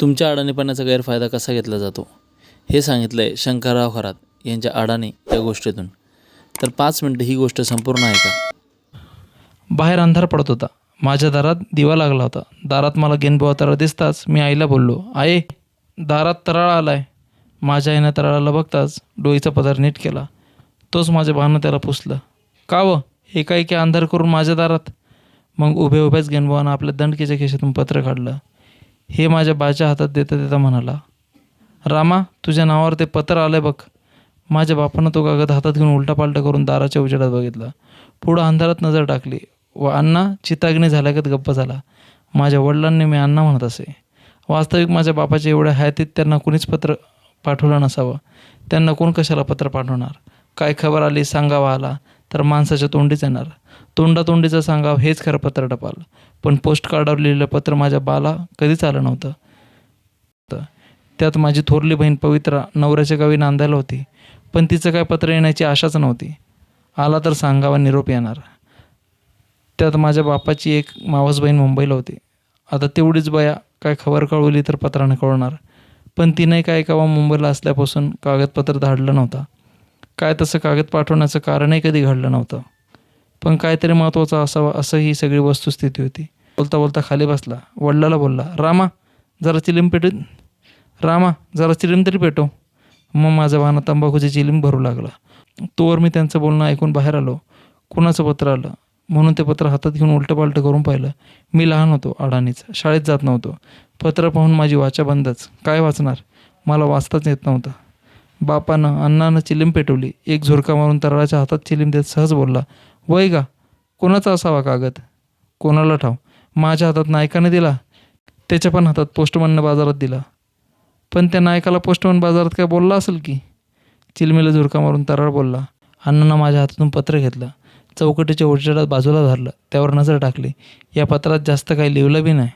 तुमच्या अडाणीपणाचा गैरफायदा कसा घेतला जातो? हे सांगितलं आहे शंकरराव खरात यांच्या अडाणी या गोष्टीतून. तर पाच मिनटं ही गोष्ट संपूर्ण आहे का? बाहेर अंधार पडत होता. माझ्या दारात दिवा लागला होता. दारात मला गेनबुवा दिसताच मी आईला बोललो आई दारात तराळ आलाय. माझ्या आईनं तराळाला बघताच डोईचा पदार नीट केला. तोच माझ्या भानं त्याला पुसलं. का व? एकाएकी अंधार करून माझ्या दारात? मग उभे उभ्याच गेनबोवानं आपल्या दंडकीच्या खिशातून पत्र काढलं. हे माझ्या बाच्या हातात देता देता म्हणाला रामा तुझ्या नावावर ते पत्र आलं बघ. माझ्या बापानं तो कागद हातात घेऊन उलटापालटा करून दाराच्या उजेडात बघितला. पुढं अंधारात नजर टाकली. व अण्णा चिताग्नी झाल्यागत गप्प झाला. माझ्या वडिलांनी मी अण्णा म्हणत असे. वास्तविक माझ्या बापाच्या एवढ्या हयातीत त्यांना कुणीच पत्र पाठवलं नसावं. त्यांना कोण कशाला पत्र पाठवणार? काय खबर आली सांगावा आला तर माणसाच्या तोंडीच येणार. तोंडातोंडीचं सांगावं हेच खरं पत्र टपाल. पण पोस्ट कार्डावर लिहिलेलं पत्र माझ्या बाला कधीच आलं नव्हतं. त्यात माझी थोरली बहीण पवित्रा नवऱ्याच्या गावी नांदायला होती. पण तिचं काय पत्र येण्याची आशाच नव्हती. आला तर सांगावा निरोप येणार. त्यात माझ्या बापाची एक मावस बहीण मुंबईला होती. आता तेवढीच बया काय खबर कळवली तर पत्रानं कळवणार पण तिने काय कवा मुंबईला असल्यापासून कागदपत्र धाडलं नव्हता. काय तसं कागद पाठवण्याचं कारणही कधी घडलं नव्हतं. पण काहीतरी महत्त्वाचा असावं असं ही सगळी वस्तुस्थिती होती. बोलता बोलता खाली बसला. वडिलाला बोलला रामा जरा चिलीम पेटू रामा जरा चिलीम तरी पेटो. मग माझा वाहन तंबाखूची चिलीम भरू लागला. तोवर मी त्यांचं बोलणं ऐकून बाहेर आलो. कुणाचं पत्र आलं? म्हणून ते पत्र हातात घेऊन उलटंपालटं करून पाहिलं. मी लहान होतो अडाणीच. शाळेत जात नव्हतो. पत्र पाहून माझी वाचा बंदच. काय वाचणार? मला वाचताच येत नव्हतं. बापानं अण्णानं चिलीम पेटवली. एक झुरका मारून तराळाच्या हातात चिलीम देत सहज बोलला वय का कोणाचा असावा कागद? कोणाला ठाव? माझ्या हातात नायकाने दिला. त्याच्या पण हातात पोस्टमननं बाजारात दिला. पण त्या नायकाला पोस्टमन बाजारात काय बोलला असेल की? चिलमीला झुरका मारून तरार बोलला. अण्णांना माझ्या हातातून पत्र घेतलं. चौकटीच्या उजेडात बाजूला धरलं. त्यावर नजर टाकली. या पत्रात जास्त काही लिहिलं बी नाही.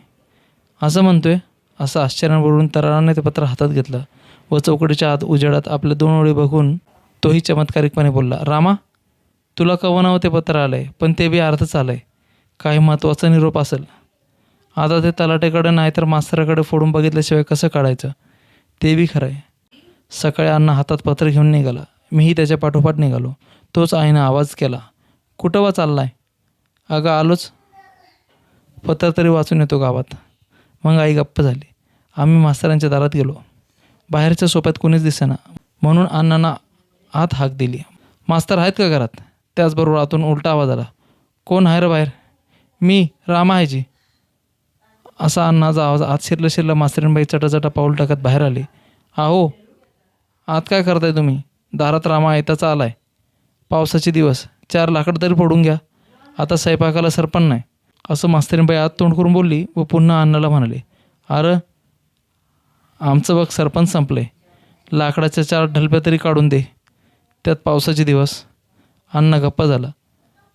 असं म्हणतोय? असं आश्चर्यावरून तराराने ते पत्र हातात घेतलं व चौकटीच्या आत उजेडात आपल्या दोन ओळी बघून तोही चमत्कारिकपणे बोलला. रामा तुला कवा ते पत्र आलं आहे पण ते बी अर्धच आलं आहे काही महत्त्वाचा निरोप असेल. आता ते तलाट्याकडे नाही तर मास्तराकडे फोडून बघितल्याशिवाय कसं काढायचं? ते बी खरं आहे सकाळी अण्णा हातात पत्र घेऊन निघाला. मीही त्याच्या पाठोपाठ निघालो. तोच आईनं आवाज केला. कुठं वा आहे अगं आलोच. पत्र तरी वाचून येतो गावात. मग आई गप्प झाली. आम्ही मास्तरांच्या दारात गेलो. बाहेरच्या सोप्यात कोणीच दिसेना. म्हणून अण्णांना आत हाक दिली. मास्तर आहेत का घरात? त्याचबरोबर आतून उलटा आवाज आला कोण आहे रे बाहेर? मी रामा आहे जी. असा अण्णाचा आवाज आत शिरलं शिरलं मास्तरीनबाई चटाचटा पाऊल टाकत बाहेर आली. आहो आत काय करताय तुम्ही? दारात रामा येताचा आलाय. पावसाचे दिवस चार लाकड तरी फोडून घ्या. आता स्वयंपाकाला सरपण नाही. असं मास्तरीनबाई आत तोंड करून बोलली व पुन्हा अण्णाला म्हणाले अरे आमचं बघ सरपंच संपले लाकडाच्या चार ढलप्या तरी काढून दे. त्यात पावसाचे दिवस अण्णा गप्पा झाला.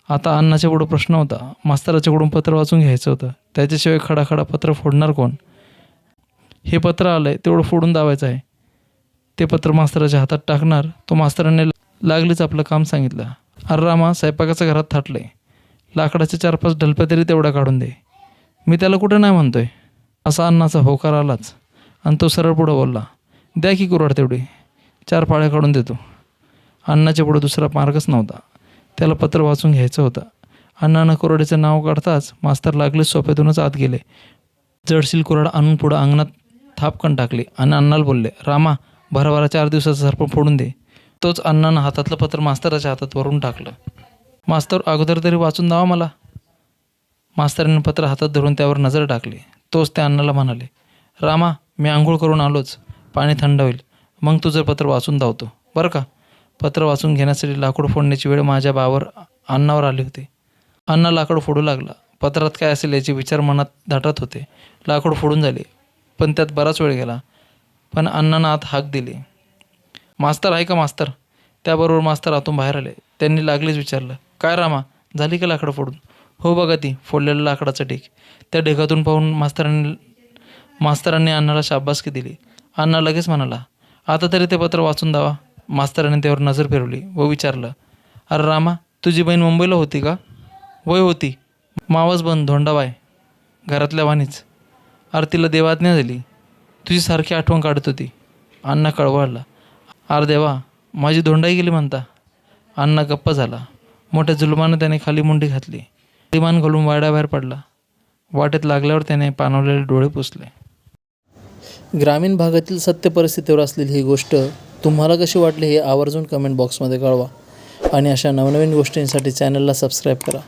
आता अण्णाच्या पुढं प्रश्न होता मास्तराच्याकडून पत्र वाचून घ्यायचं होतं त्याच्याशिवाय खडाखडा पत्र फोडणार कोण? हे पत्र आलं आहे तेवढं फोडून दावायचं आहे. ते पत्र मास्तराच्या हातात टाकणार तो मास्तराने लागलीच आपलं काम सांगितलं. अर्रामा स्वयंपाकाचं स्वयंपाकाच्या घरात थाटले लाकडाचे चार पाच ढलप्या तरी तेवढा काढून दे. मी त्याला कुठं नाही म्हणतोय. असा अन्नाचा होकार आलाच. आणि तो सरळ पुढं बोलला द्या की कुराड तेवढी. चार पाळ्या काढून देतो. अण्णाच्या पुढं दुसरा मार्गच नव्हता. त्याला पत्र वाचून घ्यायचं होतं. अण्णानं कुराडीचं नाव काढताच मास्तर लागले सोप्यातूनच आत गेले. जडशील कुराड आणून पुढं अंगणात थापकन टाकली आणि अण्णाला बोलले रामा भराभरा चार दिवसाचं सरपण फोडून दे. तोच अण्णानं हातातलं पत्र मास्तराच्या हातात वरून टाकलं. मास्तर अगोदर तरी वाचून द्यावा मला. मास्तराने पत्र हातात धरून त्यावर नजर टाकली. तोच त्या अण्णाला म्हणाले रामा मी आंघोळ करून आलोच. पाणी थंड होईल. मग तुझं पत्र वाचून धावतो बरं का? पत्र वाचून घेण्यासाठी लाकूड फोडण्याची वेळ माझ्या बावर अण्णावर आली होती. अण्णा लाकूड फोडू लागला. पत्रात काय असेल याचे विचार मनात दाटत होते. लाकूड फोडून झाले. पण त्यात बराच वेळ गेला. पण अण्णानं आत हाक दिली. मास्तर आहे का मास्तर? त्याबरोबर मास्तर आतून बाहेर आले. त्यांनी लागलीच विचारलं. काय रामा? झाली का लाकडं फोडून? हो बघा ती. फोडलेलं लाकडाचं ढीक त्या ढेकातून पाहून मास्तरांनी मास्तरांनी अण्णाला शाबासकी दिली. अण्णा लगेच म्हणाला आता तरी ते पत्र वाचून दावा. मास्तरांनी त्यावर नजर फिरवली व विचारलं अरे रामा तुझी बहीण मुंबईला होती का? वय होती. मावस बन धोंडाबाय. घरातल्या वाणीच. अरे तिला देवाज्ञा झाली. तुझी सारखी आठवण काढत होती. अण्णा कळवळला अरे देवा माझी धोंडाई गेली म्हणता. अण्णा गप्प झाला. मोठ्या जुलमानं त्याने खाली मुंडी घातली. दिमान घालून वाड्याबाहेर पडला. वाटेत लागल्यावर त्याने पाणवलेले डोळे पुसले. ग्रामीण भागातील सत्य परिस्थितीवर असलेली ही गोष्ट तुम्हाला कशी वाटली हे आवर्जून कमेंट बॉक्समध्ये कळवा. आणि अशा नवनवीन गोष्टींसाठी चॅनलला सबस्क्राईब करा.